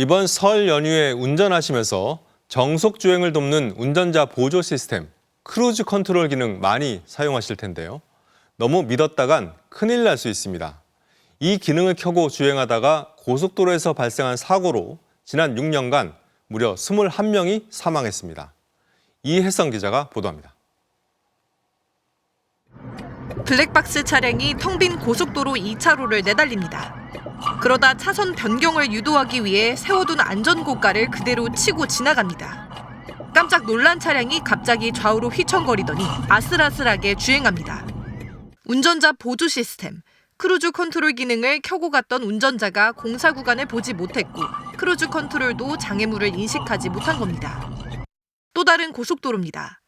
이번 설 연휴에 운전하시면서 정속 주행을 돕는 운전자 보조 시스템 크루즈 컨트롤 기능 많이 사용하실 텐데요. 너무 믿었다간 큰일 날 수 있습니다. 이 기능을 켜고 주행하다가 고속도로에서 발생한 사고로 지난 6년간 무려 21명이 사망했습니다. 이혜성 기자가 보도합니다. 블랙박스 차량이 텅 빈 고속도로 2차로를 내달립니다. 그러다 차선 변경을 유도하기 위해 세워둔 안전고가를 그대로 치고 지나갑니다. 깜짝 놀란 차량이 갑자기 좌우로 휘청거리더니 아슬아슬하게 주행합니다. 운전자 보조 시스템, 크루즈 컨트롤 기능을 켜고 갔던 운전자가 공사 구간을 보지 못했고 크루즈 컨트롤도 장애물을 인식하지 못한 겁니다. 또 다른 고속도로입니다.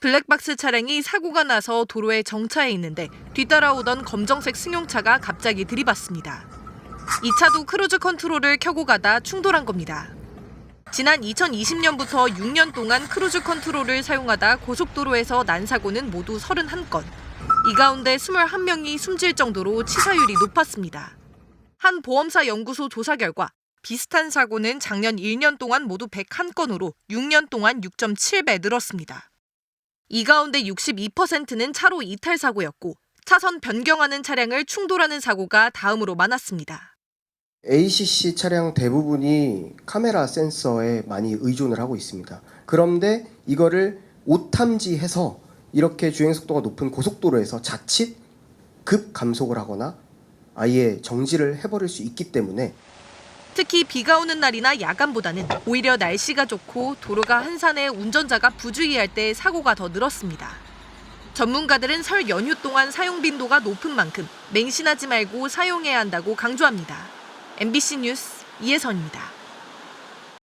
블랙박스 차량이 사고가 나서 도로에 정차해 있는데 뒤따라오던 검정색 승용차가 갑자기 들이받습니다. 이 차도 크루즈 컨트롤을 켜고 가다 충돌한 겁니다. 지난 2020년부터 6년 동안 크루즈 컨트롤을 사용하다 고속도로에서 난 사고는 모두 31건. 이 가운데 21명이 숨질 정도로 치사율이 높았습니다. 한 보험사 연구소 조사 결과 비슷한 사고는 작년 1년 동안 모두 101건으로 6년 동안 6.7배 늘었습니다. 이 가운데 62%는 차로 이탈 사고였고 차선 변경하는 차량을 충돌하는 사고가 다음으로 많았습니다. ACC 차량 대부분이 카메라 센서에 많이 의존을 하고 있습니다. 그런데 이거를 오탐지해서 이렇게 주행 속도가 높은 고속도로에서 자칫 급 감속을 하거나 아예 정지를 해버릴 수 있기 때문에 특히 비가 오는 날이나 야간보다는 오히려 날씨가 좋고 도로가 한산해 운전자가 부주의할 때 사고가 더 늘었습니다. 전문가들은 설 연휴 동안 사용 빈도가 높은 만큼 맹신하지 말고 사용해야 한다고 강조합니다. MBC 뉴스 이혜선입니다.